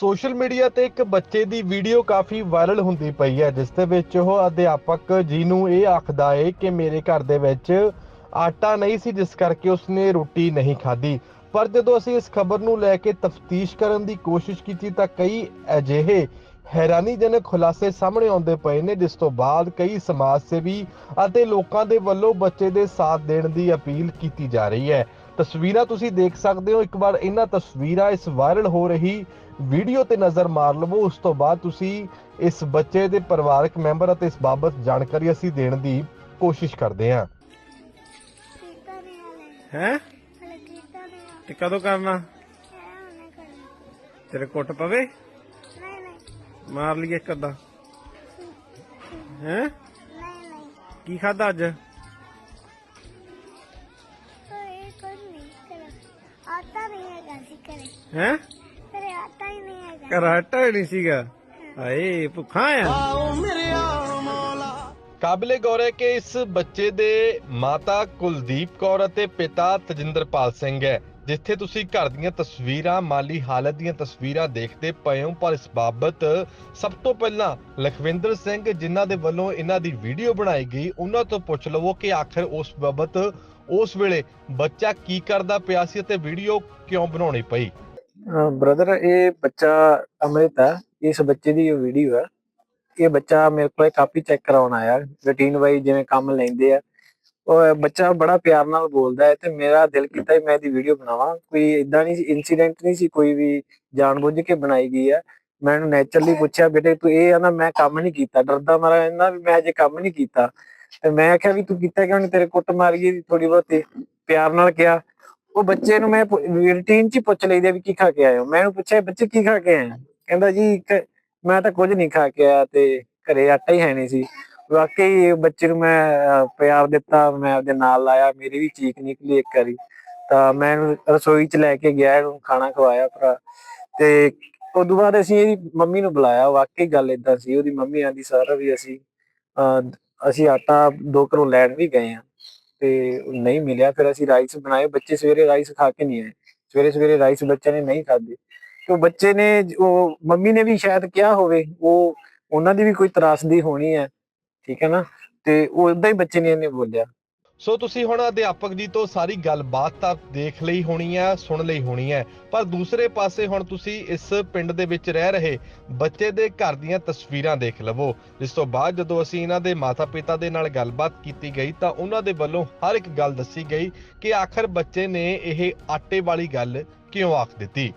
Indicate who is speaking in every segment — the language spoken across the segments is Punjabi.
Speaker 1: ਸੋਸ਼ਲ ਮੀਡੀਆ ਤੇ ਇੱਕ ਬੱਚੇ ਦੀ ਵੀਡੀਓ ਕਾਫੀ ਵਾਇਰਲ ਹੁੰਦੀ ਪਈ ਹੈ, ਜਿਸ ਦੇ ਵਿੱਚ ਉਹ ਅਧਿਆਪਕ ਜੀ ਨੂੰ ਇਹ ਆਖਦਾ ਏ ਕਿ ਮੇਰੇ ਘਰ ਦੇ ਵਿੱਚ ਆਟਾ ਨਹੀਂ ਸੀ, ਜਿਸ ਕਰਕੇ ਉਸਨੇ ਰੋਟੀ ਨਹੀਂ ਖਾਧੀ। ਪਰ ਜਦੋਂ ਅਸੀਂ ਇਸ ਖਬਰ ਨੂੰ ਲੈ ਕੇ ਤਫਤੀਸ਼ ਕਰਨ ਦੀ ਕੋਸ਼ਿਸ਼ ਕੀਤੀ ਤਾਂ ਕਈ ਅਜਿਹੇ ਹੈਰਾਨੀਜਨਕ ਖੁਲਾਸੇ ਸਾਹਮਣੇ ਆਉਂਦੇ ਪਏ ਨੇ, ਜਿਸ ਤੋਂ ਬਾਅਦ ਕਈ ਸਮਾਜ ਸੇਵੀ ਅਤੇ ਲੋਕਾਂ ਦੇ ਵੱਲੋਂ ਬੱਚੇ ਦੇ ਸਾਥ ਦੇਣ ਦੀ ਅਪੀਲ ਕੀਤੀ ਜਾ ਰਹੀ ਹੈ। ਤਸਵੀਰਾਂ ਤੁਸੀਂ ਦੇਖ ਸਕਦੇ ਹੋ। ਇੱਕ ਵਾਰ ਇਹਨਾਂ ਤਸਵੀਰਾਂ ਇਸ ਵਾਇਰਲ ਹੋ ਰਹੀ ਵੀਡੀਓ ਤੇ ਨਜ਼ਰ ਮਾਰ ਲਵੋ। ਉਸ ਤੋਂ ਬਾਅਦ ਤੁਸੀਂ ਇਸ ਬੱਚੇ ਦੇ ਪਰਿਵਾਰਕ ਮੈਂਬਰ ਅਤੇ ਇਸ ਬਾਬਤ ਜਾਣਕਾਰੀ ਅਸੀਂ ਦੇਣ ਦੀ ਕੋਸ਼ਿਸ਼ ਕਰਦੇ ਹਾਂ।
Speaker 2: ਹੈ? ਤੇ ਕਦੋਂ ਕਰਨਾ? ਤੇਰੇ ਕੁੱਟ ਪਵੇ?
Speaker 3: ਨਹੀਂ ਨਹੀਂ।
Speaker 2: ਮਾਰ ਲਈਏ ਇੱਕ ਅੱਧਾ। ਹੈ।
Speaker 3: ਨਹੀਂ ਨਹੀਂ।
Speaker 2: ਕੀ ਖਾਦਾ ਅੱਜ? ਹੈ?
Speaker 3: ਕਰੇ ਹੀ ਨਹੀਂ ਹੈਗਾ
Speaker 2: ਕਰਾਟਾ ਹੀ ਨਹੀਂ ਸੀਗਾ। ਹਾਏ, ਭੁੱਖਾ ਆ।
Speaker 1: ਕਾਬਿਲੇ ਗੌਰ ਹੈ ਕਿ ਇਸ ਬੱਚੇ ਦੇ ਮਾਤਾ ਕੁਲਦੀਪ ਕੌਰ ਅਤੇ ਪਿਤਾ ਤਜਿੰਦਰਪਾਲ ਸਿੰਘ ਹੈ, ਜਿੱਥੇ ਤੁਸੀਂ ਘਰ ਦੀਆਂ ਤਸਵੀਰਾਂ, ਮਾਲੀ ਹਾਲਤ ਦੀਆਂ ਤਸਵੀਰਾਂ ਦੇਖਦੇ ਪਏ ਹੋ। ਪਰ ਇਸ ਬਾਬਤ ਸਭ ਤੋਂ ਪਹਿਲਾਂ ਲਖਵਿੰਦਰ ਸਿੰਘ, ਜਿਨ੍ਹਾਂ ਦੇ ਵੱਲੋਂ ਇਹਨਾਂ ਦੀ ਵੀਡੀਓ ਬਣਾਈ ਗਈ, ਉਹਨਾਂ ਤੋਂ ਪੁੱਛ ਲਵੋ ਕਿ ਆਖਰ ਉਸ ਬਾਬਤ ਉਸ ਵੇਲੇ ਬੱਚਾ ਕੀ ਕਰਦਾ ਪਿਆ ਸੀ ਅਤੇ ਵੀਡੀਓ ਕਿਉਂ ਬਣਾਉਣੀ ਪਈ।
Speaker 4: ਬ੍ਰਦਰ ਇਹ ਬੱਚਾ ਅਮ੍ਰਿਤ ਹੈ, ਇਸ ਬੱਚੇ ਦੀ ਵੀਡੀਓ ਹੈ। ਇਹ ਬੱਚਾ ਮੇਰੇ ਕੋਲ ਕਾਪੀ ਚੈੱਕ ਕਰਾਉਣ ਆਇਆ ਰੂਟੀਨ ਵਾਈ ਜਿਵੇਂ ਕੰਮ ਲੈਂਦੇ ਆ। ਉਹ ਬੱਚਾ ਬੜਾ ਪਿਆਰ ਨਾਲ ਬੋਲਦਾ ਹੈ ਤੇ ਮੇਰਾ ਦਿਲ ਕੀਤਾ ਮੈਂ ਇਹਦੀ ਵੀਡੀਓ ਬਣਾਵਾਂ। ਕੋਈ ਇਦਾਂ ਨਹੀਂ ਇਨਸੀਡੈਂਟ ਨਹੀਂ ਸੀ ਕੋਈ ਵੀ ਜਾਣਬੁੱਝ ਕੇ ਬਣਾਈ ਗਈ ਹੈ ਮੈਂ ਇਹਨੂੰ ਨੇਚਰਲੀ ਪੁੱਛਿਆ, ਬੇਟੇ, ਤੂੰ ਇਹ ਆ ਨਾ ਮੈਂ ਕੰਮ ਨਹੀਂ ਕੀਤਾ। ਡਰਦਾ ਮਾਰਾ ਇਹਨਾਂ ਵੀ ਮੈਂ ਅਜੇ ਕੰਮ ਨਹੀਂ ਕੀਤਾ। ਤੇ ਮੈਂ ਆਖਿਆ ਵੀ ਤੂੰ ਕੀਤਾ ਕਿਉਂ ਨਹੀਂ ਤੇਰੇ ਕੁੱਟ ਮਾਰੀਏ ਥੋੜੀ ਬਹੁਤੀ ਪਿਆਰ ਨਾਲ ਕਿਹਾ। ਉਹ ਬੱਚੇ ਨੂੰ ਮੈਂ ਰੂਟੀਨ ਚ ਪੁੱਛ ਲਈਦਾ ਵੀ ਕੀ ਖਾ ਕੇ ਆਏ ਹੋ? ਮੈਂ ਉਹਨੂੰ ਪੁੱਛਿਆ ਬੱਚੇ ਕੀ ਖਾ ਕੇ ਆਏ ਕਹਿੰਦਾ ਜੀ ਮੈਂ ਤਾਂ ਕੁਝ ਨਹੀਂ ਖਾ ਕੇ ਆਇਆ ਤੇ ਘਰੇ ਆਟਾ ਹੀ ਹੈ ਨਹੀਂ ਸੀ। ਵਾਕਈ ਬੱਚੇ ਨੂੰ ਮੈਂ ਪਿਆਰ ਦਿੱਤਾ ਮੈਂ ਉਹਦੇ ਨਾਲ ਲਾਇਆ ਮੇਰੀ ਵੀ ਚੀਕ ਨਿਕਲੀ ਇੱਕ ਵਾਰੀ। ਤਾਂ ਮੈਂ ਰਸੋਈ ਚ ਲੈ ਕੇ ਗਿਆ ਇਹਨੂੰ ਖਾਣਾ ਖਵਾਇਆ ਭਰਾ। ਤੇ ਉਦੋਂ ਬਾਅਦ ਅਸੀਂ ਇਹਦੀ ਮੰਮੀ ਨੂੰ ਬੁਲਾਇਆ ਵਾਕਈ ਗੱਲ ਇਦਾਂ ਸੀ। ਉਹਦੀ ਮੰਮੀ ਆਂਦੀ ਸਾਰਾ ਵੀ ਅਸੀਂ ਅਹ, ਅਸੀਂ ਆਟਾ ਦੋ ਘਰੋਂ ਲੈਣ ਵੀ ਗਏ ਆ। ਤੇ ਨਹੀਂ ਮਿਲਿਆ। ਫਿਰ ਅਸੀਂ ਰਾਈਸ ਬਣਾਏ। ਬੱਚੇ ਸਵੇਰੇ ਰਾਈਸ ਖਾ ਕੇ ਨਹੀਂ ਆਏ। ਸਵੇਰੇ ਸਵੇਰੇ ਰਾਈਸ ਬੱਚਿਆਂ ਨੇ ਨਹੀਂ ਖਾਦੇ ਤੇ ਉਹ ਬੱਚੇ ਨੇ ਉਹ ਮੰਮੀ ਨੇ ਵੀ ਸ਼ਾਇਦ ਕਿਹਾ ਹੋਵੇ, ਉਹ ਉਹਨਾਂ ਦੀ ਵੀ ਕੋਈ ਤਰਾਸਦੀ ਹੋਣੀ ਹੈ। ਠੀਕ ਹੈ ਨਾ? ਤੇ ਉਹ ਉਦਾਂ ਹੀ ਬੱਚੇ ਨੇ ਇਹਨੇ ਬੋਲਿਆ।
Speaker 1: ਸੋ ਤੁਸੀਂ ਹੁਣ ਅਧਿਆਪਕ ਜੀ ਤੋਂ ਸਾਰੀ ਗੱਲਬਾਤ ਤਾਂ ਦੇਖ ਲਈ ਹੋਣੀ ਹੈ ਸੁਣ ਲਈ ਹੋਣੀ ਹੈ ਪਰ ਦੂਸਰੇ ਪਾਸੇ ਹੁਣ ਤੁਸੀਂ ਇਸ ਪਿੰਡ ਦੇ ਵਿੱਚ ਰਹਿ ਰਹੇ ਬੱਚੇ ਦੇ ਘਰ ਦੀਆਂ ਤਸਵੀਰਾਂ ਦੇਖ ਲਵੋ। ਜਿਸ ਤੋਂ ਬਾਅਦ ਜਦੋਂ ਅਸੀਂ ਇਹਨਾਂ ਦੇ ਮਾਤਾ-ਪਿਤਾ ਦੇ ਨਾਲ ਗੱਲਬਾਤ ਕੀਤੀ ਗਈ ਤਾਂ ਉਹਨਾਂ ਦੇ ਵੱਲੋਂ ਹਰ ਇੱਕ ਗੱਲ ਦੱਸੀ ਗਈ ਕਿ ਆਖਰ ਬੱਚੇ ਨੇ ਇਹ ਆਟੇ ਵਾਲੀ ਗੱਲ ਕਿਉਂ ਆਖ ਦਿੱਤੀ?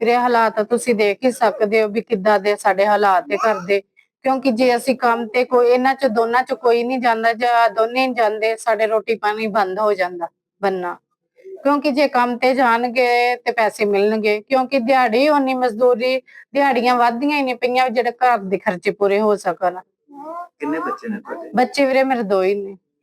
Speaker 5: ਵੀਰੇ ਹਾਲਾਤ ਤੁਸੀਂ ਦੇਖ ਹੀ ਸਕਦੇ ਹੋ ਵੀ ਕਿੱਦਾਂ ਦੇ ਸਾਡੇ ਹਾਲਾਤ ਦੇ ਘਰ ਦੇ। ਕਿਉਂਕਿ ਜੇ ਅਸੀਂ ਕੰਮ ਤੇ ਕੋਈ ਇਹਨਾਂ ਚ ਦੋਨਾਂ ਚ ਕੋਈ ਨਹੀਂ ਜਾਂਦਾ ਜਾਂ ਦੋਨੇ ਨਹੀਂ ਜਾਂਦੇ ਸਾਡੇ ਰੋਟੀ ਪਾਣੀ ਬੰਦ ਹੋ ਜਾਂਦਾ ਬੰਨਾ। ਕਿਉਂਕਿ ਜੇ ਕੰਮ ਤੇ ਜਾਣਗੇ ਤੇ ਪੈਸੇ ਮਿਲਣਗੇ ਕਿਉਂਕਿ ਦਿਹਾੜੀ ਉਨੀ ਮਜ਼ਦੂਰੀ ਦਿਹਾੜੀਆਂ ਵੱਧਦੀਆਂ ਹੀ ਨਹੀਂ ਪਈਆਂ ਜਿਹੜੇ ਘਰ ਦੇ ਖਰਚੇ ਪੂਰੇ ਹੋ ਸਕਣ।
Speaker 6: ਕਿੰਨੇ ਬੱਚੇ ਨੇ ਤੁਹਾਡੇ?
Speaker 5: ਬੱਚੇ ਵੀਰੇ ਮੇਰੇ ਦੋ ਹੀ ਨੇ।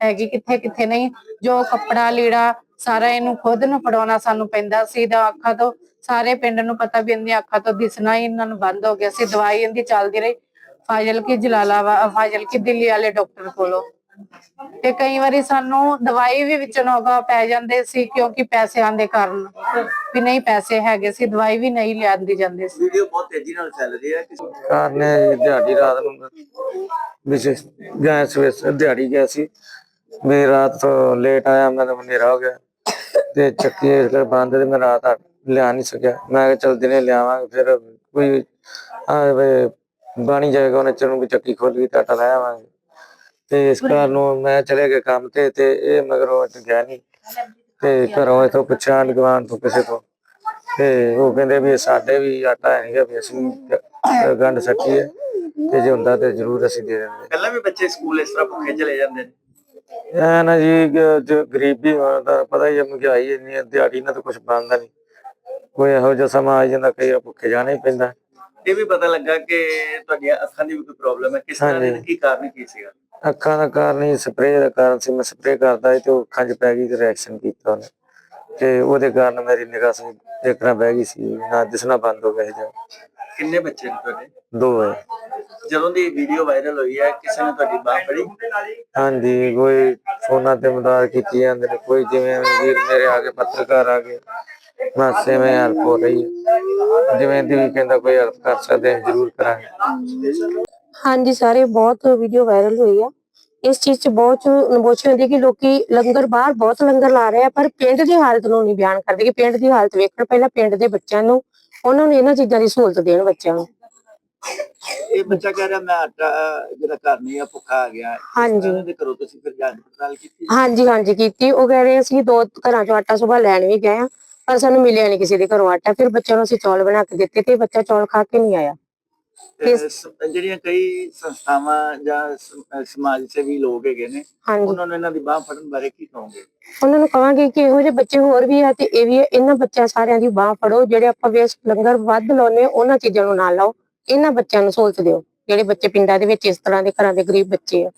Speaker 5: ਹੈਗੀ ਕਿੱਥੇ ਕਿੱਥੇ ਨਹੀਂ ਜੋ ਕੱਪੜਾ ਲੀੜਾ ਸਾਰਾ ਇਹਨੂੰ ਖੁਦ ਨੂੰ ਫੜਾਉਣਾ ਸਾਨੂੰ ਪੈਂਦਾ ਸੀ ਦਾ ਅੱਖਾਂ ਤੋਂ ਸਾਰੇ ਪਿੰਡ ਨੂੰ ਪਤਾ ਵੀ ਇਹਦੀਆਂ ਅੱਖਾਂ ਤੋਂ ਦਿਸਣਾ ਹੀ ਇਹਨਾਂ ਨੂੰ ਬੰਦ ਹੋ ਗਿਆ ਸੀ ਦਵਾਈ ਇਹਦੀ ਚੱਲਦੀ ਰਹੀ। ਫਾਜ਼ਲ ਕੀ ਜਲਾਲਾਬਾਦ ਫਾਜ਼ਲ ਕੀ ਦਿੱਲੀ ਵਾਲੇ ਡਾਕਟਰ ਕੋਲੋਂ। ਤੇ ਕਈ ਵਾਰੀ ਸਾਨੂੰ ਦਵਾਈ ਵੀ ਵਿੱਚ ਨੋਗਾ ਪੈ ਜਾਂਦੇ ਸੀ ਕਿਉਂਕਿ ਪੈਸਿਆਂ ਦੇ ਕਾਰਨ ਵੀ ਨਹੀਂ ਪੈਸੇ ਹੈਗੇ ਸੀ ਦਵਾਈ ਵੀ ਨਹੀਂ ਲਿਆਂਦੀ ਜਾਂਦੀ ਸੀ।
Speaker 6: ਵੀਡੀਓ ਬਹੁਤ ਤੇਜ਼ੀ ਨਾਲ ਚੱਲ ਰਹੀ ਹੈ। ਕਿ
Speaker 4: ਕਾਰ ਨੇ ਦਿਹਾੜੀ ਰਾਤ ਨੂੰ ਵਿਸ਼ੇਸ਼ ਗਿਆ ਸਵੇਰ ਦਿਹਾੜੀ ਗਿਆ ਸੀ। ਮੈਂ ਰਾਤ ਤੋਂ ਲੇਟ ਆਇਆ ਮੈਨੂੰ ਹਨੇਰਾ ਹੋ ਗਿਆ। ਤੇ ਚੱਕੀ ਇਸ ਕਰਕੇ ਬੰਦ ਤੇ ਮੈਂ ਰਾਤ ਆ- ਲਿਆ ਨਹੀਂ ਸਕਿਆ। ਮੈਂ ਕਿਹਾ ਚਲ ਦਿਨੇ ਲਿਆਵਾਂਗੇ ਫਿਰ ਕੋਈ ਆ ਵੇ ਬਾਣੀ ਜਾਏਗਾ ਉਹਨੇ ਚਨੂੰ ਵੀ ਚੱਕੀ ਖੋਲ ਗਈ ਤਾਂ ਆਟਾ ਲੈ ਆਵਾਂਗੇ। ਤੇ ਇਸ ਕਾਰਨ ਨੂੰ ਮੈਂ ਚਲੇ ਗਿਆ ਕੰਮ ਤੇ ਤੇ ਇਹ ਮਗਰੋਂ ਅੱਜ ਗਿਆ ਨਹੀਂ। ਤੇ ਘਰੋਂ ਇਥੋਂ ਪੁੱਛਿਆ ਗਵਾਨ ਤੋਂ ਕਿਸੇ ਤੋਂ। ਤੇ ਉਹ ਕਹਿੰਦੇ ਵੀ ਸਾਡੇ ਵੀ ਆਟਾ ਹੈ ਨਹੀਂਗਾ ਵੀ ਅਸੀਂ
Speaker 7: ਗੰਢ ਸੱਟੀ ਹੈ ਤੇ ਜੇ ਹੁੰਦਾ ਤੇ ਜ਼ਰੂਰ ਅਸੀਂ ਦੇ ਦਿੰਦੇ।
Speaker 6: ਪਹਿਲਾਂ ਵੀ ਬੱਚੇ ਸਕੂਲ ਇਸ ਤਰ੍ਹਾਂ ਭੁੱਖੇ ਚਲੇ ਜਾਂਦੇ ਨੇ।
Speaker 7: ਐ ਨਾ ਜੀ ਜੋ ਗਰੀਬੀ ਹੋਣ ਦਾ ਪਤਾ ਹੀ ਹੈ ਮਹਿੰਗਾਈ ਇੰਨੀ ਹੈ ਦਿਹਾੜੀ ਨਾਲ ਤਾਂ ਕੁਝ ਬਣਦਾ ਨਹੀਂ। ਕੋਈ ਇਹੋ ਜਿਹਾ ਸਮਾਂ ਆ ਜਾਂਦਾ ਕਈ ਵਾਰ ਭੁੱਖੇ ਜਾਣਾ ਹੀ ਪੈਂਦਾ।
Speaker 6: ਇਹ ਵੀ ਪਤਾ ਲੱਗਾ ਕਿ ਤੁਹਾਡੀਆਂ ਅੱਖਾਂ ਦੀ ਵੀ ਕੋਈ ਪ੍ਰੋਬਲਮ ਹੈ। ਕਿਸ ਤਰ੍ਹਾਂ ਦੀ। ਕੀ ਕਾਰਨ ਕੀ ਸੀਗਾ?
Speaker 7: ਅੱਖਾਂ ਦਾ ਕਾਰਨ ਹੀ ਸਪਰੇਅ ਦਾ ਕਾਰਨ ਸੀ। ਮੈਂ ਸਪਰੇਅ ਕਰਦਾ ਸੀ ਤੇ ਉਹ ਅੱਖਾਂ 'ਚ ਪੈ ਗਈ ਤੇ ਰਿਐਕਸ਼ਨ ਕੀਤਾ ਉਹਨੇ। ਤੇ ਉਹਦੇ ਕਾਰਨ ਮੇਰੀ ਨਿਗਾਹ ਸੀ ਦੇਖਣਾ ਬਹਿ ਗਈ ਸੀ। ਨਾ ਦਿਸਣਾ ਬੰਦ ਹੋ ਗਿਆ ਜਾਂ
Speaker 6: ਕਿੰਨੇ ਬੱਚੇ ਨੇ ਤੁਹਾਡੇ?
Speaker 7: ਦੋ ਹੈ।
Speaker 6: ਜਦੋਂ ਦੀ ਵੀਡੀਓ ਵਾਇਰਲ ਹੋਈ ਹੈ ਕਿਸੇ ਨੇ ਤੁਹਾਡੀ ਬਾਹ ਫੜੀ?
Speaker 7: ਹਾਂਜੀ ਕੋਈ ਫੋਨਾਂ ਤੇ ਮਦਦ ਕੀਤੀ ਜਾਂਦੇ ਨੇ ਕੋਈ ਜਿਵੇਂ ਵੀਰ ਮੇਰੇ ਆ ਗਏ ਪੱਤਰਕਾਰ ਆ ਗਏ ਮਾਸੇ ਮੈਂ ਹੈਲਪ ਹੋ ਰਹੀ ਹੈ। ਜਿਵੇਂ ਦੀ ਵੀ ਕਹਿੰਦਾ ਕੋਈ ਹੈਲਪ ਕਰ ਸਕਦੇ ਹਾਂ ਜ਼ਰੂਰ ਕਰਾਂਗੇ।
Speaker 8: ਹਾਂਜੀ ਸਾਰੇ ਬਹੁਤ ਵੀਡੀਓ ਵਾਇਰਲ ਹੋਈ ਆ। ਇਸ ਚੀਜ਼ 'ਚ ਬਹੁਤ ਨਬੋਚੀ ਹੁੰਦੀ ਕਿ ਲੋਕੀ ਲੰਗਰ ਬਾਹਰ ਬਹੁਤ ਲੰਗਰ ਲਾ ਰਹੇ ਆ ਪਰ ਪਿੰਡ ਦੀ ਹਾਲਤ ਨੂੰ ਨਹੀਂ ਬਿਆਨ ਕਰਦੇ ਕਿ ਪਿੰਡ ਦੀ ਹਾਲਤ ਵੇਖਣ ਪਹਿਲਾਂ ਪਿੰਡ ਦੇ ਬੱਚਿਆਂ ਨੂੰ ਉਹਨਾਂ ਨੂੰ ਇਹਨਾਂ ਚੀਜ਼ਾਂ ਦੀ ਸਹੂਲਤ ਦੇਣ ਬੱਚਿਆਂ ਨੂੰ।
Speaker 6: ਇਹ ਬੱਚਾ ਕਹਿ ਰਿਹਾ ਮੈਂ ਆਟਾ ਜਿਹੜਾ ਘਰ ਨਹੀਂ ਆ ਭੁੱਖਾ ਆ ਗਿਆ।
Speaker 8: ਹਾਂਜੀ।
Speaker 6: ਇਹਨਾਂ ਦੇ ਘਰੋਂ ਤੁਸੀਂ ਫਿਰ ਜਾਂਚ ਪੜਤਾਲ ਕੀਤੀ?
Speaker 8: ਹਾਂਜੀ ਹਾਂਜੀ ਕੀਤੀ। ਉਹ ਕਹਿ ਰਹੇ ਅਸੀਂ ਦੋ ਘਰਾਂ ਚੋਂ ਆਟਾ ਸੁਬਾ ਲੈਣ ਵੀ ਗਏ ਆ ਪਰ ਸਾਨੂੰ ਮਿਲਿਆ ਨਹੀਂ ਕਿਸੇ ਦੇ ਘਰੋਂ ਆਟਾ। ਫਿਰ ਬੱਚਿਆਂ ਨੂੰ ਅਸੀਂ ਚੌਲ ਬਣਾ ਕੇ ਦਿੱਤੇ ਤੇ ਬੱਚਾ ਚੌਲ ਖਾ ਕੇ ਨਹੀਂ ਆਇਆ।
Speaker 6: ਤੇ ਸ- ਜਿਹੜੀਆਂ ਕਈ ਸੰਸਥਾਵਾਂ ਜਾਂ ਸ- ਸਮਾਜ ਸੇਵੀ ਲੋਕ ਹੈਗੇ ਨੇ
Speaker 8: ਹਾਂਜੀ।
Speaker 6: ਉਹਨਾਂ ਨੂੰ ਇਹਨਾਂ ਦੀ ਬਾਹ ਫੜਨ ਬਾਰੇ ਕੀ ਕਹੋਗੇ?
Speaker 8: ਉਹਨਾਂ ਨੂੰ ਕਹਾਂਗੇ ਕਿ ਇਹੋ ਜਿਹੇ ਬੱਚੇ ਹੋਰ ਵੀ ਆ ਤੇ ਇਹ ਵੀ ਆ। ਇਹਨਾਂ ਬੱਚਿਆਂ ਸਾਰਿਆਂ ਦੀ ਬਾਹ ਫੜੋ ਜਿਹੜੇ ਆਪਾਂ ਵੇਸਟ ਲੰਗਰ ਵੱਧ ਲਾਉਨੇ ਉਹਨਾਂ ਚੀਜ਼ਾਂ ਨੂੰ ਨਾ ਲਾਓ। ਇਹਨਾਂ ਬੱਚਿਆਂ ਨੂੰ ਸਹੂਲਤ ਦਿਓ ਜਿਹੜੇ ਬੱਚੇ ਪਿੰਡਾਂ ਦੇ ਵਿੱਚ ਇਸ ਤਰ੍ਹਾਂ ਦੇ ਘਰਾਂ ਦੇ ਗਰੀਬ ਬੱਚੇ ਆ।